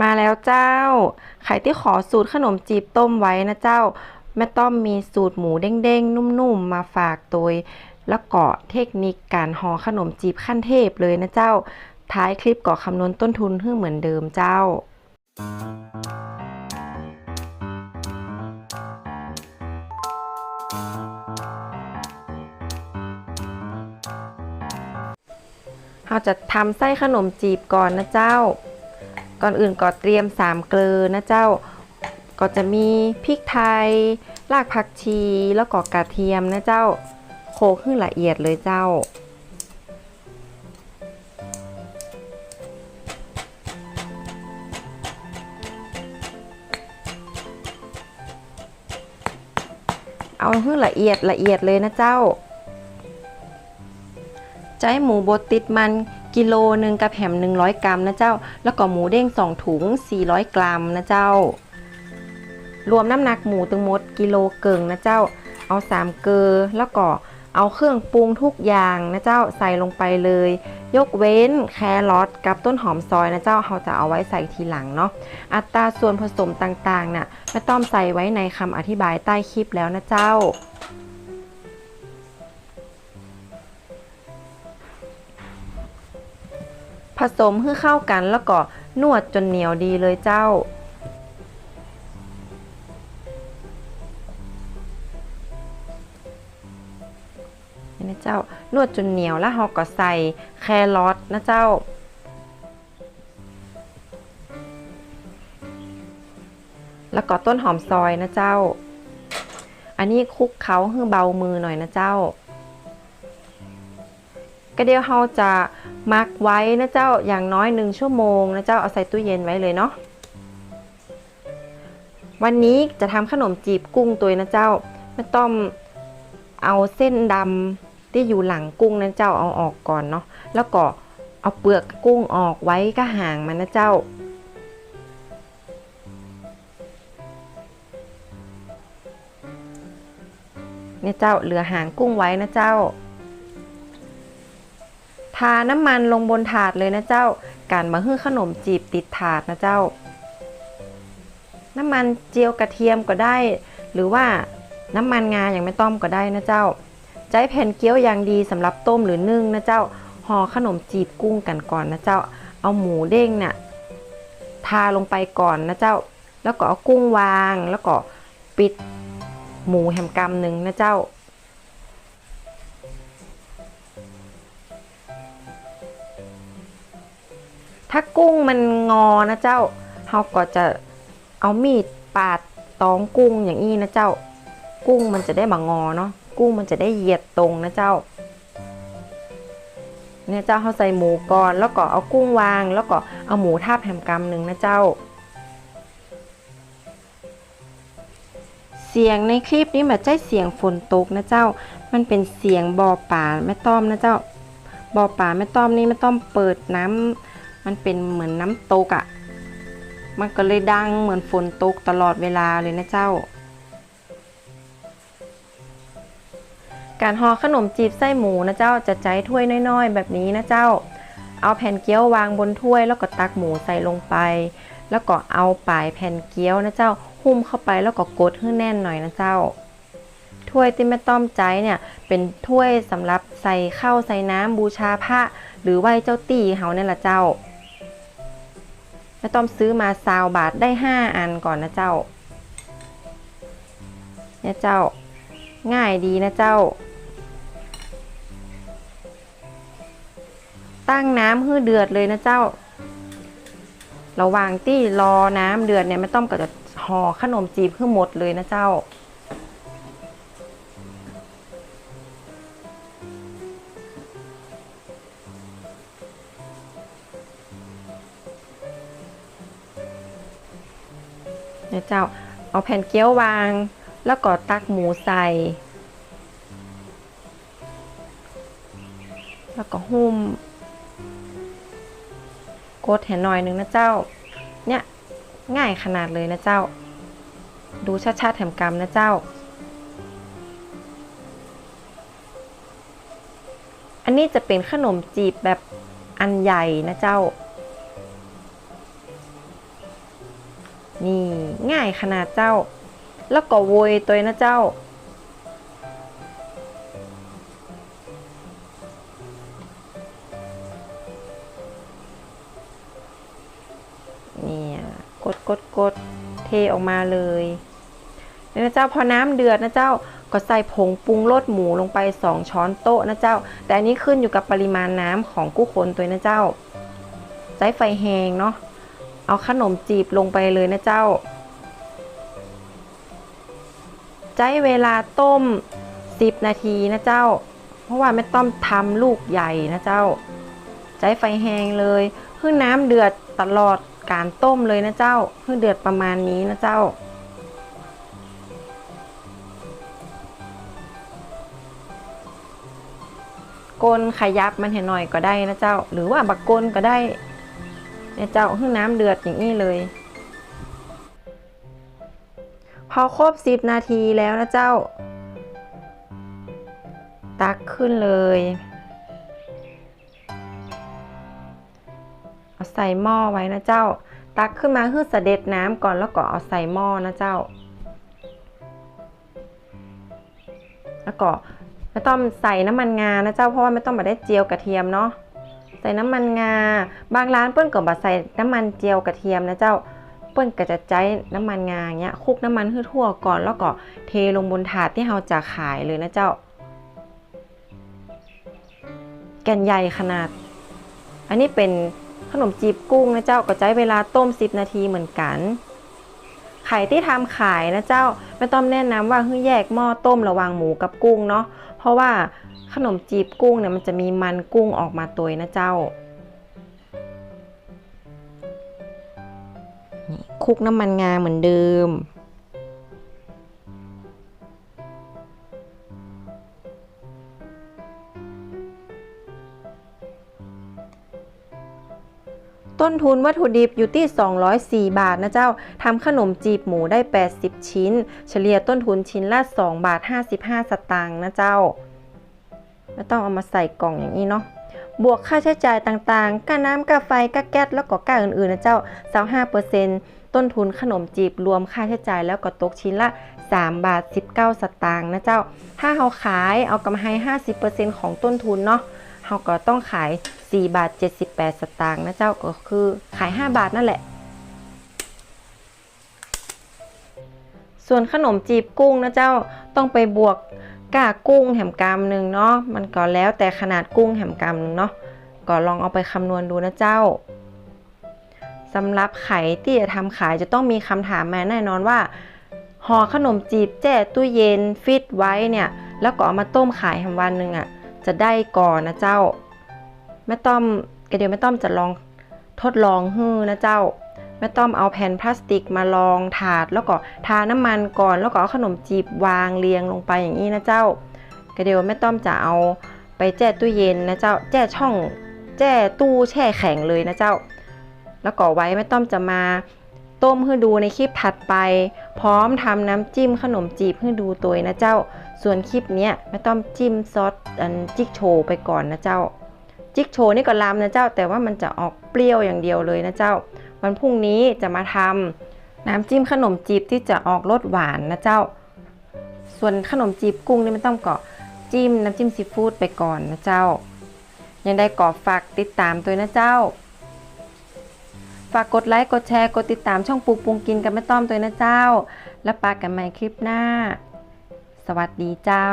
มาแล้วเจ้าใครที่ขอสูตรขนมจีบต้มไว้นะเจ้า แม่ต้อมมีสูตรหมูเด้งๆ นุ่มๆ มาฝากโดย แล้วก็เทคนิคการห่อขนมจีบขั้นเทพเลยนะเจ้า ท้ายคลิปก็คำนวณต้นทุนให้เหมือนเดิมเจ้าเราจะทำไส้ขนมจีบก่อนนะเจ้า ก่อนอื่นก็เตรียมสามเกลือนะเจ้า ก็จะมีพริกไทย รากผักชีแล้วก็กระเทียมนะเจ้า โคขลกให้ละเอียดเลยเจ้า เอาให้นละเอียดละเอียดเลยนะเจ้า ใจหมูบดติดมัน กิโลหนึ่งกับแหม100 กรัมนะเจ้า แล้วก็หมูเด้ง2ถุง 400 กรัมนะเจ้า รวมน้ำหนักหมูตึงหมดกิโลเกิงนะเจ้า เอา3เกลือแล้วก็เอาเครื่องปรุงทุกอย่างนะเจ้าใส่ลงไปเลย ยกเว้นแครอทกับต้นหอมซอยนะเจ้าเราจะเอาไว้ใส่ทีหลังเนาะอัตราส่วนผสมต่างๆน่ะไม่ต้องใส่ไว้ในคำอธิบายใต้คลิปแล้วนะเจ้า สมให้เข้ากันแล้วก็นวดจนเหนียวดีเลยเจ้านี่นะเจ้านวดจนเหนียวแล้วเราก็ใส่แครอทนะเจ้าแล้วก็ต้นหอมซอยนะเจ้า อันนี้คลุกเขาให้เบามือหน่อยนะเจ้า ก็เดี๋ยวเราจะ มักไว้นะเจ้าอย่างน้อยหนึ่งชั่วโมงนะเจ้าเอาใส่ตู้เย็นไว้เลยเนาะวันนี้จะทำขนมจีบกุ้งตัวนะเจ้าไม่ต้องเอาเส้นดำที่อยู่หลังกุ้งนะเจ้าเอาออกก่อนเนาะแล้วก็เอาเปลือกกุ้งออกไว้ก็ห่างมันนะเจ้า เนี่ยเจ้าเหลือหางกุ้งไว้นะเจ้าาน้ำมันลงบนถาดเลยนะเจ้า การมาฮื้อขนมจีบติดถาดนะเจ้า น้ำมันเจียวกระเทียมก็ได้ หรือว่าน้ำมันงาอย่างไม่ต้มก็ได้นะเจ้าใจแผ่นเกี๊ยวอย่างดีสำหรับต้มหรือนึ่งนะเจ้าห่อขนมจีบกุ้งกันก่อนนะเจ้า เอาหมูเด้งเนี่ย ทาลงไปก่อนนะเจ้า แล้วก็เอากุ้งวาง แล้วก็ปิดหมูแฮมกำหนึ่งนะเจ้า ถ้ากุ้งมันงอนะเจ้าเราก็จะเอามีดปาดตองกุ้งอย่างนี้นะเจ้า กุ้งมันจะได้บางอเนาะกุ้งมันจะได้เหยียดตรงนะเจ้า เนี่ยเจ้าเขาใส่หมูก่อนแล้วก็เอากุ้งวาง แล้วก็เอาหมูทาบแฮมกำหนึ่งนะเจ้า เสียงในคลิปนี้แบบใจเสียงฝนตกนะเจ้า มันเป็นเสียงบอป่าแม่ต้อมนะเจ้าบอป่าแม่ต้อมนี่ไม่ต้องเปิดน้ำ มันเป็นเหมือนน้ำตกอะ่ะ มันก็เลยดังเหมือนฝนตกตลอดเวลาเลยนะเจ้า การห่อขนมจีบไส้หมูนะเจ้าจะใจถ้วยน้อยๆ แบบนี้นะเจ้า เอาแผ่นเกี๊ยววางบนถ้วยแล้วก็ตักหมูใส่ลงไป แล้วก็เอาปลายแผ่นเกี๊ยวนะเจ้า หุ้มเข้าไปแล้วก็กดให้แน่นหน่อยนะเจ้าถ้วยที่แม่ต้อมใจเนี่ยเป็นถ้วยสำหรับใส่ข้าวใส่น้ำบูชาพระหรือไหว้เจ้าตีเฮาเนี่ยละเจ้า น้าต้อมซื้อมาซาวบาทได้ 5 อันก่อนนะเจ้าเนี่ยเจ้า ง่ายดีนะเจ้า ตั้งน้ำให้เดือดเลยนะเจ้า ระหว่างที่รอน้ำเดือดเนี่ยไม่ต้องก็จะห่อขนมจีบให้หมดเลยนะเจ้า นี่ยเจ้า เอาแผ่นเกี๊ยววาง แล้วก็ตักหมูใส่ แล้วก็หุ้มกดแห่หน่อยหนึ่งนะเจ้า เนี่ยง่ายขนาดเลยนะเจ้า ดูชัดๆแถมกรรมนะเจ้า อันนี้จะเป็นขนมจีบแบบอันใหญ่นะเจ้า นี่ง่ายขนาดเจ้า แล้วก็โวยตัวนะเจ้า เนี่ยกดกดกดเทออกมาเลยเนี่ยนะเจ้าพอน้ำเดือดนะเจ้าก็ใส่ผงปรุงรสหมูลงไป 2 ช้อนโต๊ะนะเจ้า แต่อันนี้ขึ้นอยู่กับปริมาณน้ำของกู้งคนตัวนะเจ้าใช้ไฟแห้งเนาะ เอาขนมจีบลงไปเลยนะเจ้า ใช้เวลาต้ม 10 นาทีนะเจ้า เพราะว่าไม่ต้องทำลูกใหญ่นะเจ้า ใช้ไฟแห้งเลยเพื่อน้ำเดือดตลอดการต้มเลยนะเจ้าเพื่อเดือดประมาณนี้นะเจ้ากลขยับมันเห็นหน่อยก็ได้นะเจ้า หรือว่าบักกลก็ได้ เนี่ยเจ้าให้น้ำเดือดอย่างนี้เลย พอครบสิบนาทีแล้วนะเจ้า ตักขึ้นเลยเอาใส่หม้อไว้นะเจ้า ตักขึ้นมาคือเสด็จน้ำก่อนแล้วก็เอาใส่หม้อนะเจ้า แล้วก็ไม่ต้องใส่น้ำมันงานะเจ้าเพราะว่าไม่ต้องมาได้เจียวกระเทียมเนาะ ใส่น้ำมันงา บางร้านเปิ้นก็บ่ใส่น้ำมันเจียวกระเทียมนะเจ้า เปิ้นก็จะใช้น้ำมันงาเงี้ยคลุกน้ำมันให้ทั่วก่อนแล้วก็เทลงบนถาดที่เราจะขายเลยนะเจ้า แก่นใหญ่ขนาด อันนี้เป็นขนมจีบกุ้งนะเจ้าก็ใช้เวลาต้ม 10 นาทีเหมือนกันไข่ที่ทำขายนะเจ้าไม่ต้องแนะนำว่าให้แยกหม้อต้มระหว่างหมูกับกุ้งเนาะเพราะว่า ขนมจีบกุ้งเนี่ยมันจะมีมันกุ้งออกมาตัวนะเจ้าคลุกน้ำมันงาเหมือนเดิม ต้นทุนวัตถุดิบอยู่ที่ 204 บาทนะเจ้าทำขนมจีบหมูได้ 80 ชิ้น เฉลี่ยต้นทุนชิ้นละ 2 บาท 55 สตางค์นะเจ้า ไม่ต้องเอามาใส่กล่องอย่างนี้เนาะบวกค่าใช้จ่ายต่างๆ ค่าน้ำค่าไฟค่าแก๊สแล้วก็ค่าอื่นๆนะเจ้า25%ต้นทุนขนมจีบรวมค่าใช้จ่ายแล้วก็ตกชิ้นละ 3 บาท 19 สตางค์นะเจ้า ถ้าเราขายเอากำไร 50%ของต้นทุนเนาะเราก็ต้องขาย 4 บาท 78 สตางค์นะเจ้าก็คือขาย 5 บาทนั่นแหละ ส่วนขนมจีบกุ้งนะเจ้าต้องไปบวก กากุ้งแหมกรัมหนึ่งเนาะมันก็แล้วแต่ขนาดกุ้งแหมกรัมหนึงเนาะก็ลองเอาไปคำนวณดูนะเจ้าสำหรับไข่ที่จะทำขายจะต้องมีคำถามมาแน่นอนว่าห่อขนมจีบแจ้ตู้เย็นฟิตไว้เนี่ย แล้วก็เอามาต้มขายแหมวันหนึ่งอะ่ะ จะได้ก่อนนะเจ้าแม่ต้อมกเดียวแม่ต้อมจะลองทดลองฮื้อนะเจ้า แม่ต้อมเอาแผ่นพลาสติกมาลองถาด แล้วก็ทาน้ำมันก่อนแล้วก็เอาขนมจีบวางเรียงลงไปอย่างนี้นะเจ้ากระเดียวแม่ต้อมจะเอาไปแจ้ตู้เย็นนะเจ้า แจ้ช่อง แจ้ตู้แช่แข็งเลยนะเจ้า แล้วก็ไว้แม่ต้อมจะมาต้มให้ดูในคลิปถัดไป พร้อมทำน้ำจิ้มขนมจีบให้ดูตัวนะเจ้า ส่วนคลิปเนี้ยแม่ต้อมจิ้มซอสอันจิกโชไปก่อนนะเจ้า จิกโชนี่ก็ลำนะเจ้า แต่ว่ามันจะออกเปรี้ยวอย่างเดียวเลยนะเจ้า วันพรุ่งนี้จะมาทำน้ำจิ้มขนมจีบที่จะออกรสหวานนะเจ้า ส่วนขนมจีบกุ้งนี่ไม่ต้องเกาะจิ้มน้ำจิ้มซีฟู้ดไปก่อนนะเจ้า ยังได้กอฝากติดตามตัวนะเจ้า ฝากกดไลค์กดแชร์กดติดตามช่องปูปรุงกินกันไม่ต้อมตัวนะเจ้า แล้วปากันใหม่คลิปหน้า สวัสดีเจ้า